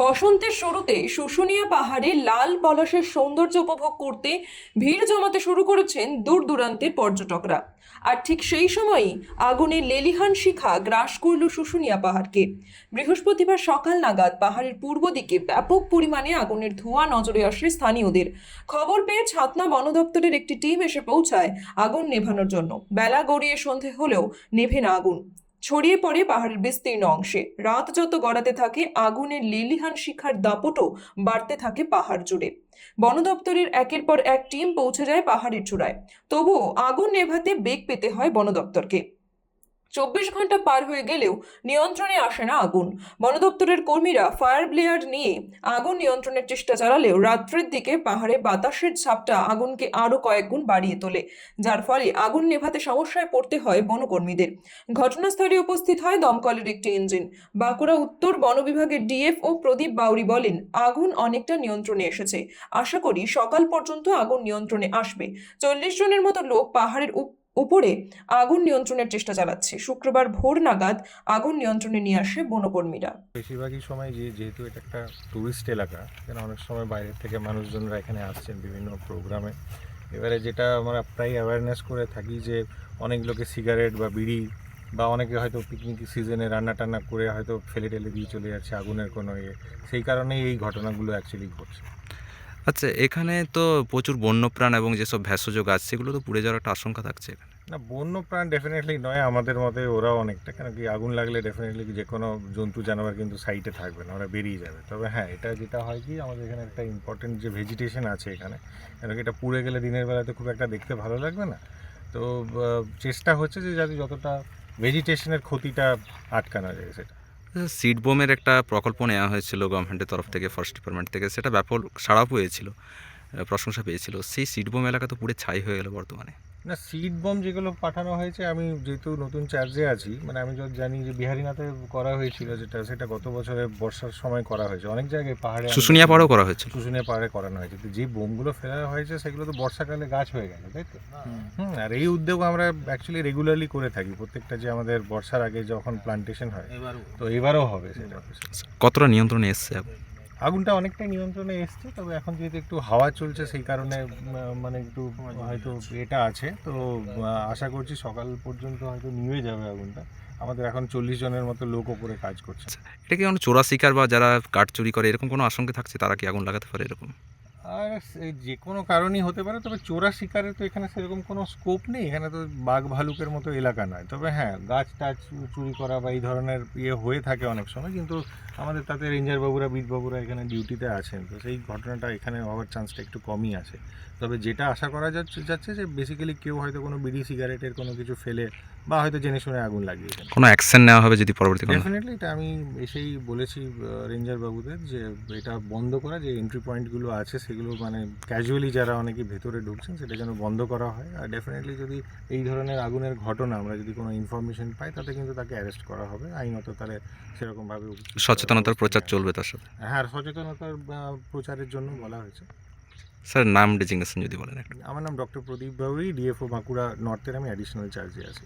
বসন্তের শুরুতে শুশুনিয়া পাহাড়ে লাল পলাশের সৌন্দর্য উপভোগ করতে ভিড় জমাতে শুরু করেছেন দূর দূরান্তের পর্যটকরা। আর ঠিক সেই সময়ই আগুনের লেলিহান শিখা গ্রাস করল শুশুনিয়া পাহাড়কে। বৃহস্পতিবার সকাল নাগাদ পাহাড়ের পূর্ব দিকে ব্যাপক পরিমাণে আগুনের ধোঁয়া নজরে আসে স্থানীয়দের। খবর পেয়ে ছাতনা বন দপ্তরের একটি টিম এসে পৌঁছায় আগুন নেভানোর জন্য। বেলা গড়িয়ে সন্ধে হলেও নেভে না আগুন। ছড়িয়ে পড়ে পাহাড়ের বিস্তীর্ণ অংশে। রাত যত গড়াতে থাকে, আগুনের লিলিহান শিখার দাপটও বাড়তে থাকে পাহাড় জুড়ে। বন দপ্তরের একের পর এক টিম পৌঁছে যায় পাহাড়ের চূড়ায়। তবুও আগুন নেভাতে বেগ পেতে হয় বন দপ্তরকে। চব্বিশ ঘণ্টা পার হয়ে গেলেও নিয়ন্ত্রণে আসে না আগুন। বন দপ্তরের কর্মীরা ফায়ার ব্লেয়ার নিয়ে আগুন নিয়ন্ত্রণের চেষ্টা চালালেও রাত্রের দিকে পাহাড়ে বাতাসের ছাপটা আগুনকে আরও কয়েক গুণ বাড়িয়ে তোলে। যার ফলে আগুন নেভাতে সমস্যায় পড়তে হয় বনকর্মীদের। ঘটনাস্থলে উপস্থিত হয় দমকলের একটি ইঞ্জিন। বাঁকুড়া উত্তর বন বিভাগের ডিএফ ও প্রদীপ বাউরি বলেন, আগুন অনেকটা নিয়ন্ত্রণে এসেছে। আশা করি সকাল পর্যন্ত আগুন নিয়ন্ত্রণে আসবে। চল্লিশ জনের মতো লোক পাহাড়ের উপরে আগুন নিয়ন্ত্রণের চেষ্টা চালাচ্ছে। শুক্রবার ভোর নাগাদ আগুন নিয়ন্ত্রণে নিয়ে আসে বনকর্মীরা। বেশিরভাগই সময় যে যেহেতু এটা একটা টুরিস্ট এলাকা এখানে অনেক সময় বাইরের থেকে মানুষজনরা এখানে আসছেন বিভিন্ন প্রোগ্রামে। এবারে যেটা আমরা প্রায় অ্যাওয়ারনেস করে থাকি যে অনেক লোকে সিগারেট বা বিড়ি বা অনেকে হয়তো পিকনিক সিজনে রান্না টান্না করে হয়তো ফেলে টেলে দিয়ে চলে যাচ্ছে আগুনের কোনো ইয়ে। সেই কারণেই এই ঘটনাগুলো অ্যাকচুয়ালি ঘটছে। আচ্ছা এখানে তো প্রচুর বন্যপ্রাণ এবং যেসব ভেষজ গাছ, সেগুলো তো পুড়ে যাওয়ার একটা আশঙ্কা থাকছে এখানে। না বন্য প্রাণ ডেফিনেটলি নয়, আমাদের মতে ওরাও অনেকটা, কেন কি আগুন লাগলে ডেফিনেটলি যে কোনো জন্তু, জানোয়ার কিন্তু সাইটে থাকবে না, ওরা বেরিয়ে যাবে। তবে হ্যাঁ এটা যেটা হয় কি, আমাদের এখানে একটা ইম্পর্টেন্ট যে ভেজিটেশন আছে এখানে, কেন কি এটা পুড়ে গেলে দিনের বেলাতে খুব একটা দেখতে ভালো লাগবে না। তো চেষ্টা হচ্ছে যে যাতে যতটা ভেজিটেশনের ক্ষতিটা আটকানো যায় সেটা। সিড বোমের একটা প্রকল্প নেওয়া হয়েছিল গভর্নমেন্টের তরফ থেকে ফরেস্ট ডিপার্টমেন্ট থেকে। সেটা ব্যাপক সাড়া পেয়েছিল প্রশংসা পেয়েছিল। সেই সিড বোম এলাকা তো পুরো ছাই হয়ে গেল বর্তমানে। না সিড বম যেগুলো পাঠানো হয়েছে আমি যেহেতু নতুন চার্জে আছি মানে আমি যত জানি যে বিহারিনাথে করা হয়েছিল যেটা সেটা গত বছরে বর্ষার সময় করা হয়েছে। অনেক জায়গায় পাহাড়ে শুশুনিয়া পাড়ও করা হয়েছে শুশুনিয়া পাহাড়ে করানো হয়েছে। তো যে বোমগুলো ফেলা হয়েছে সেগুলো তো বর্ষাকালে গাছ হয়ে গেছে তাই তো? হুম। আর এই উদ্যোগ আমরা অ্যাকচুয়ালি রেগুলারলি করে থাকি। প্রত্যেকটা যে আমাদের বর্ষার আগে যখন প্লান্টেশন হয় তো এবারও হবে সেটা। কতটা নিয়ন্ত্রণে এসছে? আগুনটা অনেকটাই নিয়ন্ত্রণে এসছে, তবে এখন যেহেতু একটু হাওয়া চলছে, সেই কারণে মানে একটু হয়তো এটা আছে। তো আশা করছি সকাল পর্যন্ত হয়তো নিয়ে যাবে আগুনটা। আমাদের এখন চল্লিশ জনের মতো লোক ওপরে কাজ করছে। এটা কি কোনো চোরা শিকার বা যারা কাঠ চুরি করে, এরকম কোনো আশঙ্কা থাকছে তারা কি আগুন লাগাতে পারে এরকম? আর যে কোনো কারণেই হতে পারে, তবে চোরা শিকারের তো এখানে সেরকম কোনো স্কোপ নেই। এখানে তো বাঘ ভালুকের মতো এলাকা নয়। তবে হ্যাঁ গাছ টাছ চুরি করা বা এই ধরনের ইয়ে হয়ে থাকে অনেক সময়, কিন্তু আমাদের তাতে রেঞ্জার বাবুরা বিট বাবুরা এখানে ডিউটিতে আছেন। তো সেই ঘটনাটা এখানে হওয়ার চান্সটা একটু কমই আছে। তবে যেটা আশা করা যাচ্ছে যাচ্ছে যে বেসিক্যালি কেউ হয়তো কোনো বিড়ি সিগারেটের কোনো কিছু ফেলে বা হয়তো জেনে শুনে আগুন লাগিয়েছেন কোনো অ্যাকশন নেওয়া হবে যদি পরবর্তী ডেফিনেটলি এটা আমি এসেই বলেছি রেঞ্জার বাবুদের যে এটা বন্ধ করা যে এন্ট্রি পয়েন্টগুলো আছে সেগুলো মানে ক্যাজুয়ালি যারা অনেকে ভেতরে ঢুকছেন সেটা যেন বন্ধ করা হয়। আর ডেফিনেটলি যদি এই ধরনের আগুনের ঘটনা আমরা যদি কোনো ইনফরমেশন পাই তাতে কিন্তু তাকে অ্যারেস্ট করা হবে। আইনত তাহলে সেরকমভাবে সচেতনতার প্রচার চলবে তার সাথে। হ্যাঁ আর সচেতনতার প্রচারের জন্য বলা হয়েছে। স্যার নাম ডেজিগনেশন যদি বলেন আমার নাম ডক্টর প্রদীপ বাউরি ডিএফও বাঁকুড়া নর্থের আমি অ্যাডিশনাল চার্জে আছি।